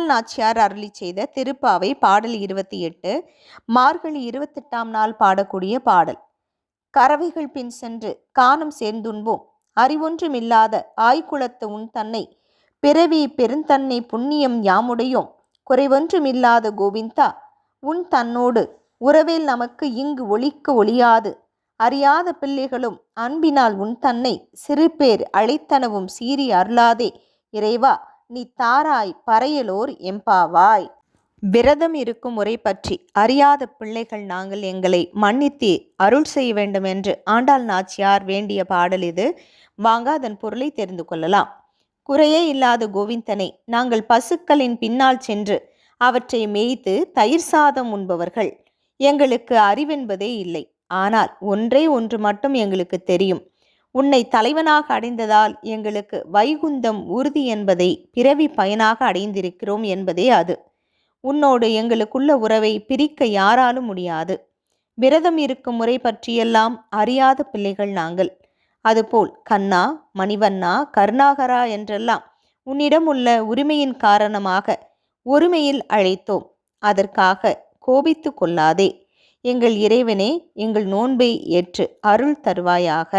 நாச்சியார் அருளி செய்த திருப்பாவை பாடல் இருபத்தி எட்டு மார்கழி இருபத்தெட்டாம் நாள் பாடக்கூடிய பாடல். கறவைகள் பின் சென்று கானம் சேர்ந்துண்போம். அறிவொன்றுமில்லாத ஆய்குளத்து உன் தன்னை பிறவி பெருந்தன்னை புண்ணியம் யாமுடையோம். குறைவொன்றுமில்லாத கோவிந்தா உன் தன்னோடு உறவில் நமக்கு இங்கு ஒளிக்க ஒளியாது அறியாத பிள்ளைகளும் அன்பினால் உன் தன்னை சிறுபேர் அழைத்தனவும் சீறி அருளாதே. இறைவா நீ தாராய் பறையலோர் எம்பாவாய். விரதம் இருக்கும் முறை பற்றி அறியாத பிள்ளைகள் நாங்கள் எங்களை மன்னித்து அருள் செய்ய வேண்டும் என்று ஆண்டாள் நாச்சியார் வேண்டிய பாடல் இது. வாங்க அதன் பொருளை தெரிந்து கொள்ளலாம். குறையே இல்லாத கோவிந்தனை நாங்கள் பசுக்களின் பின்னால் சென்று அவற்றை மேய்த்து தயிர் சாதம் உண்பவர்கள். எங்களுக்கு அறிவென்பதே இல்லை. ஆனால் ஒன்றே ஒன்று மட்டும் எங்களுக்கு தெரியும். உன்னை தலைவனாக அடைந்ததால் எங்களுக்கு வைகுந்தம் உறுதி என்பதை பிறவி பயனாக அடைந்திருக்கிறோம் என்பதே அது. உன்னோடு எங்களுக்குள்ள உறவை பிரிக்க யாராலும் முடியாது. விரதம் இருக்கும் முறை பற்றியெல்லாம் அறியாத பிள்ளைகள் நாங்கள். அதுபோல் கண்ணா மணிவண்ணா கருணாகரா என்றெல்லாம் உன்னிடம் உள்ள உரிமையின் காரணமாக ஒருமையில் அழைத்தோம். அதற்காக கோபித்து கொள்ளாதே. எங்கள் இறைவனே எங்கள் நோன்பை ஏற்று அருள் தருவாயாக.